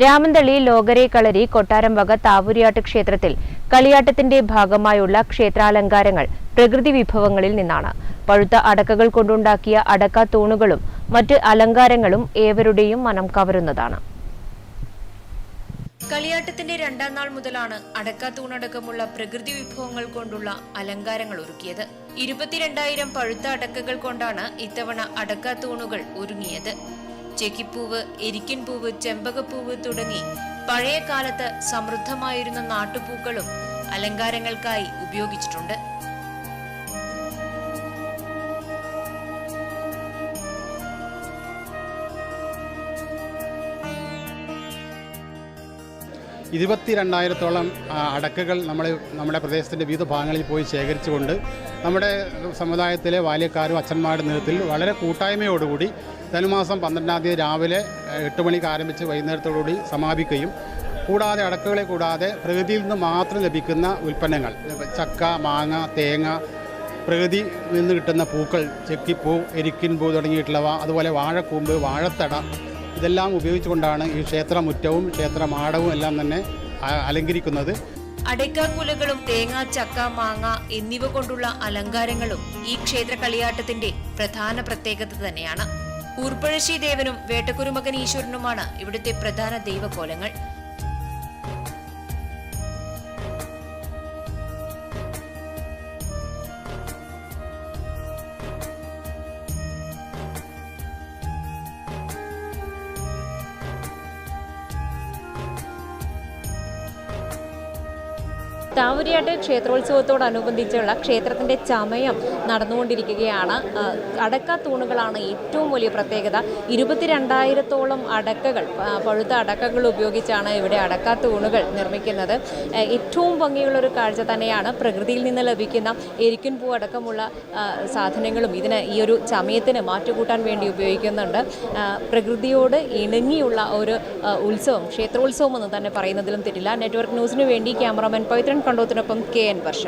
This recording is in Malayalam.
രാമന്തളി ലോകരെ കളരി കൊട്ടാരം വക താവൂരിയാട്ട് ക്ഷേത്രത്തിൽ കളിയാട്ടത്തിന്റെ ഭാഗമായുള്ള ക്ഷേത്രാലങ്കാരങ്ങൾ പ്രകൃതി വിഭവങ്ങളിൽ നിന്നാണ്. പഴുത്ത അടക്കകൾ കൊണ്ടുണ്ടാക്കിയ അടക്ക തൂണുകളും മറ്റ് അലങ്കാരങ്ങളും ഏവരുടെയും മനം കവരുന്നതാണ്. കളിയാട്ടത്തിന്റെ രണ്ടാം നാൾ മുതലാണ് അടക്കാത്തൂണടക്കമുള്ള പ്രകൃതി വിഭവങ്ങൾ കൊണ്ടുള്ള അലങ്കാരങ്ങൾ ഒരുക്കിയത്. ഇരുപത്തിരണ്ടായിരം പഴുത്ത അടക്കകൾ കൊണ്ടാണ് ഇത്തവണ തൂണുകൾ ഒരുങ്ങിയത്. ചെക്കിപ്പൂവ് എരിക്കിൻപൂവ് ചെമ്പകപ്പൂവ് തുടങ്ങി പഴയ കാലത്ത് സമൃദ്ധമായിരുന്ന നാട്ടുപൂക്കളും അലങ്കാരങ്ങൾക്കായി ഉപയോഗിച്ചിട്ടുണ്ട്. ഇരുപത്തി രണ്ടായിരത്തോളം അടക്കകൾ നമ്മൾ നമ്മുടെ പ്രദേശത്തിന്റെ വിവിധ ഭാഗങ്ങളിൽ പോയി ശേഖരിച്ചുകൊണ്ട് നമ്മുടെ സമുദായത്തിലെ ബാല്യക്കാരും അച്ഛന്മാരുടെ നേതൃത്വത്തിൽ വളരെ കൂട്ടായ്മയോടുകൂടി ധനുമാസം പന്ത്രണ്ടാം തീയതി രാവിലെ എട്ട് മണിക്ക് ആരംഭിച്ച് വൈകുന്നേരത്തോടുകൂടി സമാപിക്കുകയും കൂടാതെ അടക്കുകളെ കൂടാതെ പ്രകൃതിയിൽ നിന്ന് മാത്രം ലഭിക്കുന്ന ഉൽപ്പന്നങ്ങൾ ചക്ക മാങ്ങ തേങ്ങ പ്രകൃതി നിന്ന് കിട്ടുന്ന പൂക്കൾ ചെക്കിപ്പൂ എരിക്കിൻ പൂ തുടങ്ങിയിട്ടുള്ളവ അതുപോലെ വാഴക്കൂമ്പ് വാഴത്തട ഇതെല്ലാം ഉപയോഗിച്ചുകൊണ്ടാണ് ഈ ക്ഷേത്രമുറ്റവും ക്ഷേത്രമാടവും എല്ലാം തന്നെ അലങ്കരിക്കുന്നത്. അടയ്ക്കാക്കുലകളും തേങ്ങ ചക്ക മാങ്ങ എന്നിവ കൊണ്ടുള്ള അലങ്കാരങ്ങളും ഈ ക്ഷേത്ര കളിയാട്ടത്തിന്റെ പ്രധാന പ്രത്യേകത തന്നെയാണ്. ഊർപ്പഴശ്ശി ദേവനും വേട്ടക്കുരുമകൻ ഈശ്വരനുമാണ് ഇവിടുത്തെ പ്രധാന ദൈവകോലങ്ങൾ. താവരിയാട്ട് ക്ഷേത്രോത്സവത്തോടനുബന്ധിച്ചുള്ള ക്ഷേത്രത്തിന്റെ ചമയം നടന്നുകൊണ്ടിരിക്കുകയാണ്. അടക്ക തൂണുകളാണ് ഏറ്റവും വലിയ പ്രത്യേകത. ഇരുപത്തിരണ്ടായിരത്തോളം അടക്കകൾ പഴുത്ത അടക്കകൾ ഉപയോഗിച്ചാണ് ഇവിടെ അടക്ക തൂണുകൾ നിർമ്മിക്കുന്നത്. ഏറ്റവും ഭംഗിയുള്ളൊരു കാഴ്ച തന്നെയാണ് പ്രകൃതിയിൽ നിന്ന് ലഭിക്കുന്ന എരിക്കൻ പൂ അടക്കമുള്ള സാധനങ്ങളും ഇതിന് ഈ ഒരു ചമയത്തിന് മാറ്റുകൂട്ടാൻ വേണ്ടി ഉപയോഗിക്കുന്നുണ്ട്. പ്രകൃതിയോട് ഇണങ്ങിയുള്ള ഒരു ഉത്സവം ക്ഷേത്രോത്സവം എന്ന് തന്നെ പറയുന്നതിലും തെറ്റില്ല. നെറ്റ്വർക്ക് ന്യൂസിന് വേണ്ടി ക്യാമറാമാൻ പവിത്രൻ കണ്ടോത്തിനൊപ്പം കെ എൻ വർഷ.